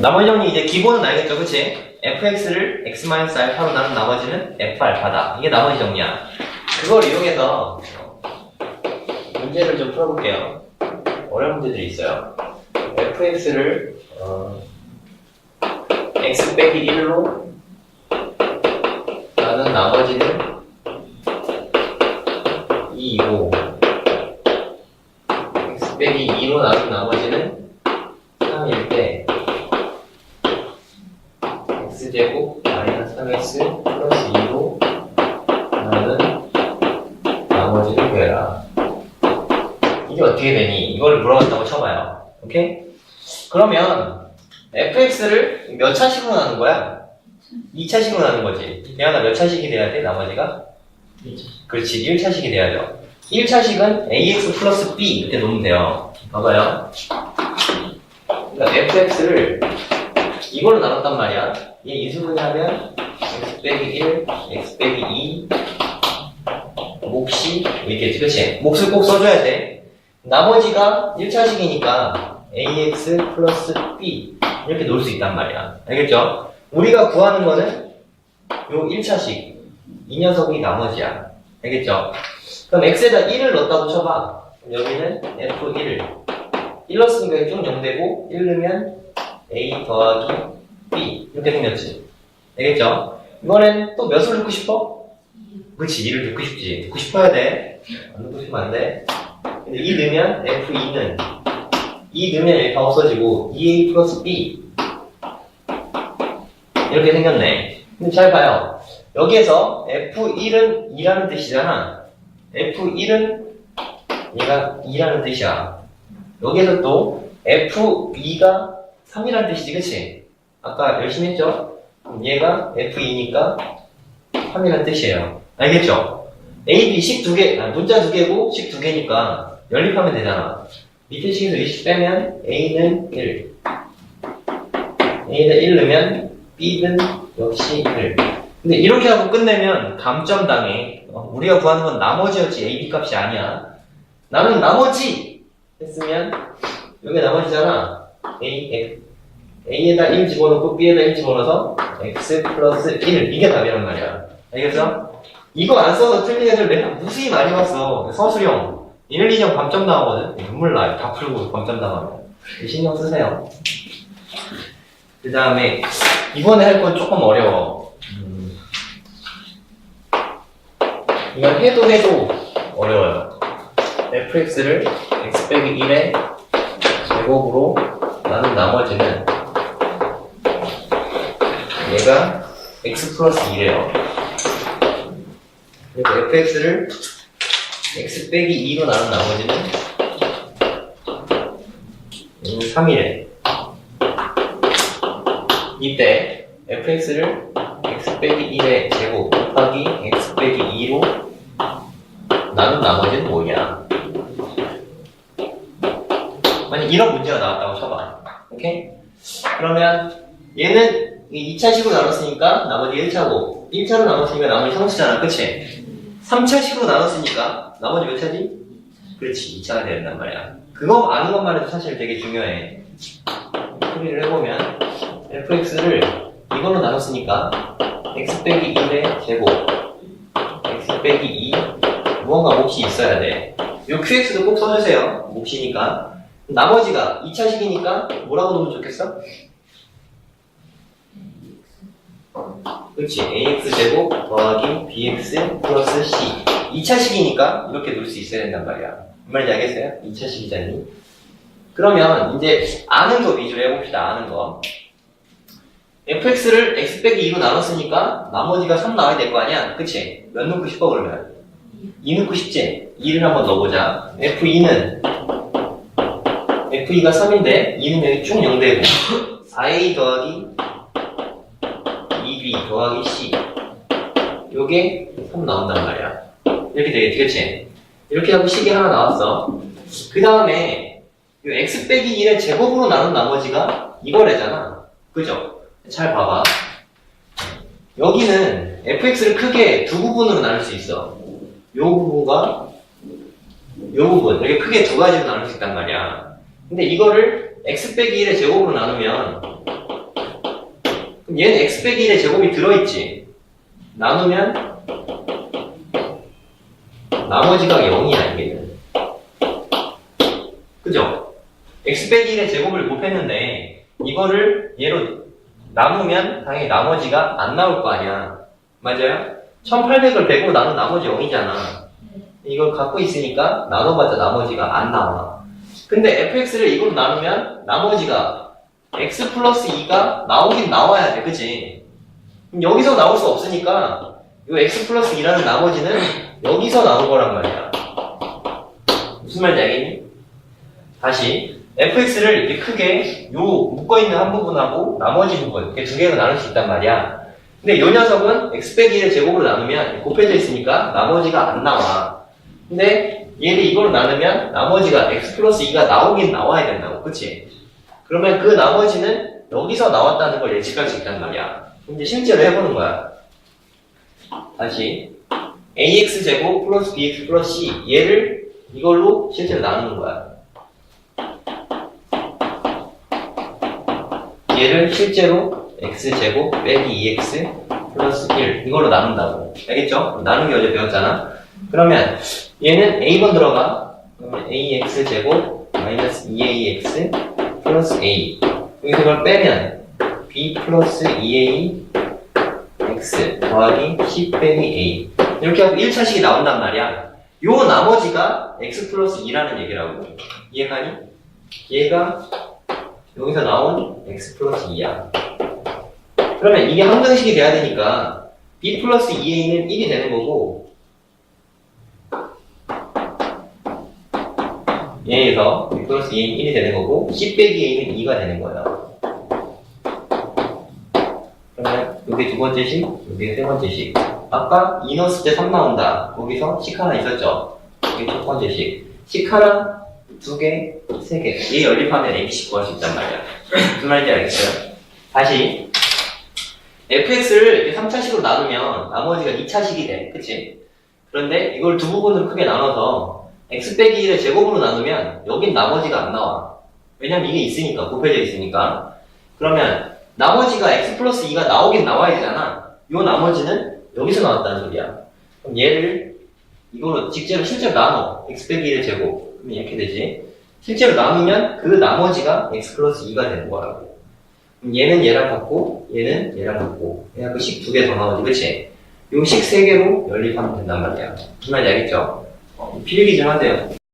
나머지 정리 이제 기본은 알겠죠, 그치? fx를 x-알파로 나눈 나머지는 f알파다. 이게 나머지 정리야. 그걸 이용해서 문제를 좀 풀어볼게요. 어려운 문제들이 있어요. fx를 어, x 빼기 1로 나눈 나머지는 2이고 x 빼기 2로 나눈 나머지 오케이? 그러면 fx를 몇 차식으로 나눈 거야? 2차식으로 나눈 거지. 대하나 몇 차식이 돼야 돼? 나머지가? 그렇지. 1차식이 돼야죠. 1차식은 ax 플러스 b 이렇게 놓으면 돼요. 봐봐요. 그러니까 fx를 이걸로 나눴단 말이야. 얘 이수분하면 x 빼기 1, x 빼기 2, 몫이 있겠지, 그치? 몫을 꼭 써줘야 돼. 나머지가 1차식이니까 ax 플러스 b 이렇게 놓을 수 있단 말이야. 알겠죠? 우리가 구하는 거는 요 1차식. 이 녀석이 나머지야. 알겠죠? 그럼 x에다 1을 넣었다고 쳐봐. 여기는 f1을 1 넣었으니까 쭉 0되고 1 넣으면 a 더하기 b 이렇게 생겼지. 알겠죠? 이번엔 또 몇을 넣고 싶어? 그렇지, 2를 넣고 싶지. 넣고 싶어야 돼. 안 넣고 싶으면 안 돼. 근데 2 넣으면 f2는 2 넣으면 다 없어지고 2a 플러스 b 이렇게 생겼네. 근데 잘 봐요. 여기에서 f1은 2라는 뜻이잖아. f1은 얘가 2라는 뜻이야. 여기에서 또 f2가 3이라는 뜻이지, 그치? 아까 열심히 했죠? 얘가 f2니까 3이라는 뜻이에요. 알겠죠? a, b 식 두 개, 아, 문자 두 개고 식 두 개니까 연립하면 되잖아. 밑에 식에서 이식 빼면 a는 1. a는 1 넣으면 b는 역시 1. 근데 이렇게 하고 끝내면 감점 당해. 어, 우리가 구하는 건 나머지였지 a, b 값이 아니야. 나는 나머지 했으면 여기 나머지잖아. a, x. a에다 1 집어넣고 b에다 1 집어넣어서 x 플러스 1 이게 답이란 말이야. 알겠어? 이거 안 써서 틀린 애들 내가 무수히 많이 봤어. 서술형. 1, 2점 감점 당하거든. 눈물 나. 다 풀고 감점 당하면. 신경 쓰세요. 그 다음에 이번에 할 건 조금 어려워. 음. 이건 해도 해도 어려워요. fx를 x 빼기 1의 제곱으로 나눈 나머지는 얘가 x 플러스 2래요. 그래서 fx를 x 빼기 2로 나눈 나머지는 음, 3이래. 이때 fx를 x 빼기 1의 제곱 곱하기 x 빼기 2로 나눈 나머지는 뭐냐? 만약 이런 문제가 나왔다고 쳐봐. 오케이? 그러면 얘는 2차식으로 나눴으니까 나머지 1차고 1차로 나눴으니까 나머지 상수잖아. 그치? 3차 식으로 나눴으니까 나머지 몇 차지? 그렇지. 2차가 된단 말이야. 그거 아는 것만 해도 사실 되게 중요해. 풀이를 해보면 fx를 이걸로 나눴으니까 x 빼기 1의 제곱 x 빼기 2 무언가 몫이 있어야 돼. 요 qx도 꼭 써주세요. 몫이니까. 나머지가 2차식이니까 뭐라고 놓으면 좋겠어? 그렇지. ax 제곱 더하기 bx 플러스 c. 2차식이니까 이렇게 놓을 수 있어야 된단 말이야. 무슨 말인지 알겠어요? 2차식이잖니. 그러면 이제 아는 거 위주로 해봅시다. 아는 거. fx를 x 빼기 2로 나눴으니까 나머지가 3 나와야 될 거 아니야? 그치? 몇 넣고 싶어 그러면? 2 넣고 싶지? 2를 한번 넣어보자. f2는 f2가 3인데 2는 여기 쭉 0되고 4a 더하기 2b 더하기 c 요게 3 나온단 말이야. 이렇게 되겠지, 그치? 이렇게 하고 식이 하나 나왔어. 그 다음에 요 x 빼기 1의 제곱으로 나눈 나머지가 이거래잖아. 그죠? 잘 봐봐. 여기는 fx를 크게 두 부분으로 나눌 수 있어. 요 부분과 요 부분. 이렇게 크게 두 가지로 나눌 수 있단 말이야. 근데 이거를 x 빼기 1의 제곱으로 나누면 그럼 얘는 x 빼기 1의 제곱이 들어있지. 나누면 나머지가 0이야 이게는. 그죠? x 빼기 1의 제곱을 곱했는데 이거를 얘로 나누면 당연히 나머지가 안 나올 거 아니야. 맞아요? 1800을 100으로 나눈 나머지 0이잖아. 이걸 갖고 있으니까 나눠봤자 나머지가 안 나와. 근데 fx를 이걸로 나누면 나머지가 x 플러스 2가 나오긴 나와야 돼. 그치? 여기서 나올 수 없으니까 이 x 플러스 2라는 나머지는 여기서 나온 거란 말이야. 무슨 말인지 알겠니? 다시 fx를 이렇게 크게 요 묶어있는 한 부분하고 나머지 부분 이렇게 두 개로 나눌 수 있단 말이야. 근데 이 녀석은 x 빼기 1의 제곱으로 나누면 곱해져 있으니까 나머지가 안 나와. 근데 얘를 이걸로 나누면 나머지가 x 플러스 2가 나오긴 나와야 된다고. 그치? 그러면 그 나머지는 여기서 나왔다는 걸 예측할 수 있단 말이야. 이제 실제로 해보는 거야. 다시 ax 제곱 플러스 bx 플러스 c 얘를 이걸로 실제로 나누는 거야. 얘를 실제로 x제곱 빼기 2x 플러스 1 이걸로 나눈다고 알겠죠? 나누기 어제 배웠잖아 그러면 얘는 a번 들어가 그러면 ax제곱 마이너스 2ax 플러스 a 여기서 이걸 빼면 b 플러스 2a x 더하기 10 빼기 a 이렇게 하고 1차식이 나온단 말이야 요 나머지가 x 플러스 2라는 얘기라고 이해가니? 얘가 여기서 나온 x 플러스 2야. 그러면 이게 함정식이 돼야 되니까 b 플러스 2a는 1이 되는 거고 얘에서 b 플러스 2a는 1이 되는 거고 10 빼기 a는 2가 되는 거예요. 그러면 여기 두 번째 식, 여기 세 번째 식. 아까 이 넣었을 때3 나온다. 거기서 식 하나 있었죠. 여기 첫 번째 식. 식 하나, 두 개, 세 개. 얘 연립하면 ABC 구할 수 있단 말이야. 무슨 말인지 알겠어요? 다시. fx를 이렇게 3차식으로 나누면 나머지가 2차식이 돼. 그치? 그런데 이걸 두 부분으로 크게 나눠서 x 빼기 1의 제곱으로 나누면 여긴 나머지가 안 나와. 왜냐면 이게 있으니까, 곱해져 있으니까. 그러면 나머지가 x 플러스 2가 나오긴 나와야 되잖아. 요 나머지는 여기서 나왔다는 소리야. 그럼 얘를 이걸로 직제로 실제로 나눠. x 빼기 1의 제곱. 그러면 이렇게 되지. 실제로 나누면 그 나머지가 x 플러스 2가 되는 거라고. 그럼 얘는 얘랑 같고, 얘는 얘랑 같고. 얘가 그식 두 개 더 나오지, 그치? 요식 세 개로 연립하면 된단 말이야. 무슨 말인지 알겠죠? 어, 좀 하세요.